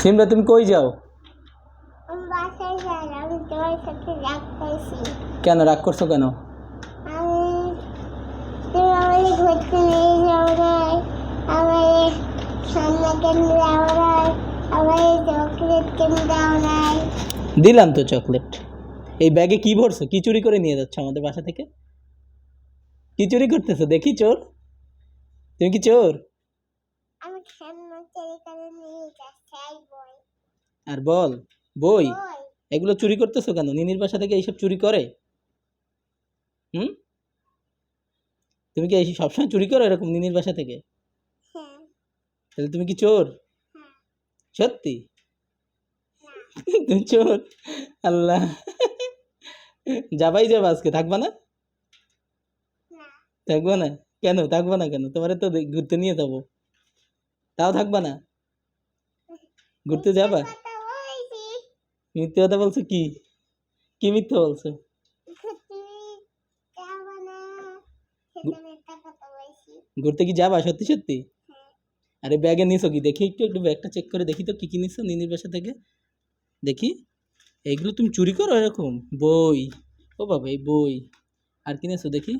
সিমরা তুমি কই যাও? কেন রাগ করছ কেন? দিলাম তো চকলেট এই ব্যাগে কি ভরছো? কি চুরি করে নিয়ে যাচ্ছ আমাদের বাসা থেকে? কি চুরি করতেছো? দেখি চোর। তুমি কি চোর আমি সামনে চেরি করে নিয়ে যাচ্ছি এই বই আর বল বই এগুলো চুরি করতেছো কেন? নিনির বাসা থেকে এইসব চুরি করে? হুম? তুমি কি এই সবসময় চুরি করো এরকম নিনির বাসা থেকে? হ্যাঁ। তাহলে তুমি কি চোর? হ্যাঁ। সত্যি? তুমি চোর? আল্লাহ। যাবাই যাবা আজকে থাকবা না? থাকবা না? কেন? থাকবা না কেন? তোমার তো ঘুরতে নিয়ে যাব। তাও থাকবা না? ঘুরতে যাবা? মিথ্যে কথা বলছো কি? কি মিথ্যে বলছো? ঘুরতে কি যাবা? সত্যি সত্যি? আরে ব্যাগে নিছো কি? দেখি একটু একটু ব্যাগটা চেক করে দেখি তো কি কি নিছো নিনির বাসা থেকে। দেখি। এইগুলো তুমি চুরি করো এরকম? বই। ও বাবা, এই বই। আর কি নিয়েছো দেখি?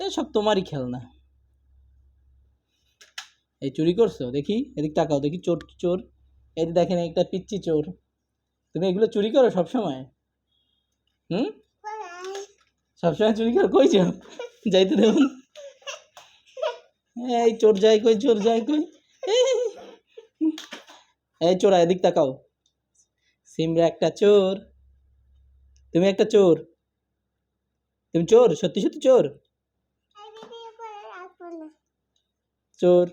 সব তোমারই খেলনা। এই চুরি করছ? দেখি, এদিক তাকাও, দেখি চোর চোর। যে দেখেন একটা পিচ্ছি চোর। তুমি এগুলো চুরি করো সব সময় হুম? সবসময় চুরি করো? কই যাও? যাইতে দেবো না। এই চোর যায় কই চোর যায় কই। এই চোরা এদিক তাকাও। সিমরা একটা চোর। তুমি একটা চোর। তুমি চোর সত্যি সত্যি চোর। চোর।